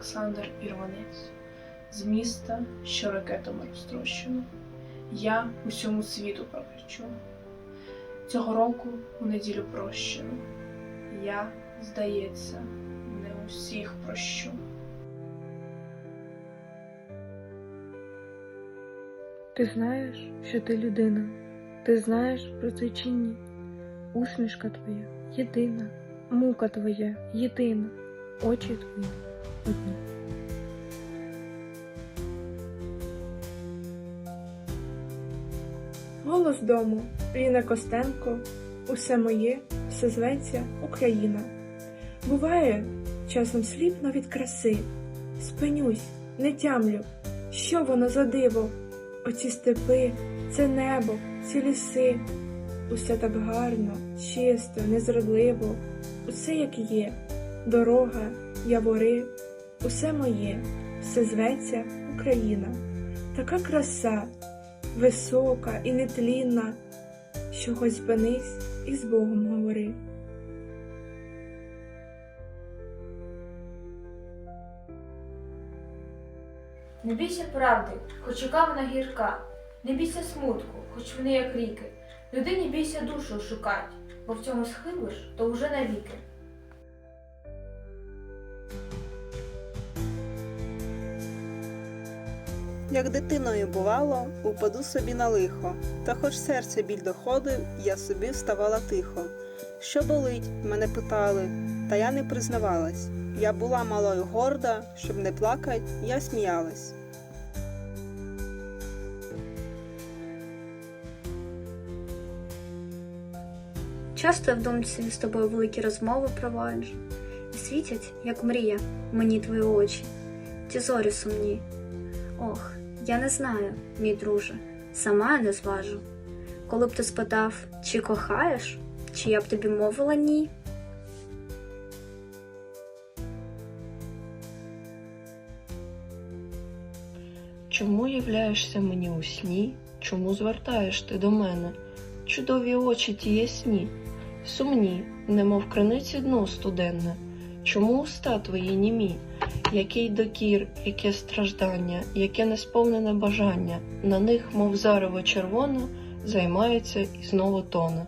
Олександр Ірванець з міста, що ракетами розтрощено. Я усьому світу прокричу. Цього року у неділю прощено. Я, здається, не усіх прощу. Ти знаєш, що ти людина. Ти знаєш про це чи ні? Усмішка твоя єдина, мука твоя єдина, очі твої. Голос дому, Ліна Костенко, усе моє, все зветься Україна. Буває, часом сліпно від краси, спинюсь, не тямлю, що воно за диво, оці степи, це небо, ці ліси, усе так гарно, чисто, незрадливо, усе як є, дорога, явори, усе моє, все зветься Україна, така краса висока і нетлінна, що хоч спинись і з Богом говори. Не бійся правди, хоч яка вона гірка, не бійся смутку, хоч вони як ріки. Людині бійся душу шукать, бо в цьому схибиш, то вже навіки. Як дитиною бувало, упаду собі на лихо, та хоч серце біль доходив, я собі вставала тихо. Що болить? мене питали, та я не признавалась. Я була малою горда, щоб не плакать, я сміялась. Часто в думці з тобою великі розмови проводжу, і світять, як мрія, мені твої очі, ті зорі сумні. Ох, я не знаю, мій друже, сама я не зважу. Коли б ти спитав, чи кохаєш, чи я б тобі мовила ні. Чому являєшся мені у сні? Чому звертаєш ти до мене? Чудові очі ті ясні, сумні, немов криниці дно студенне. Чому уста твої німі? Який докір, яке страждання, яке несповнене бажання, на них, мов зарево червоне, займається і знову тоне.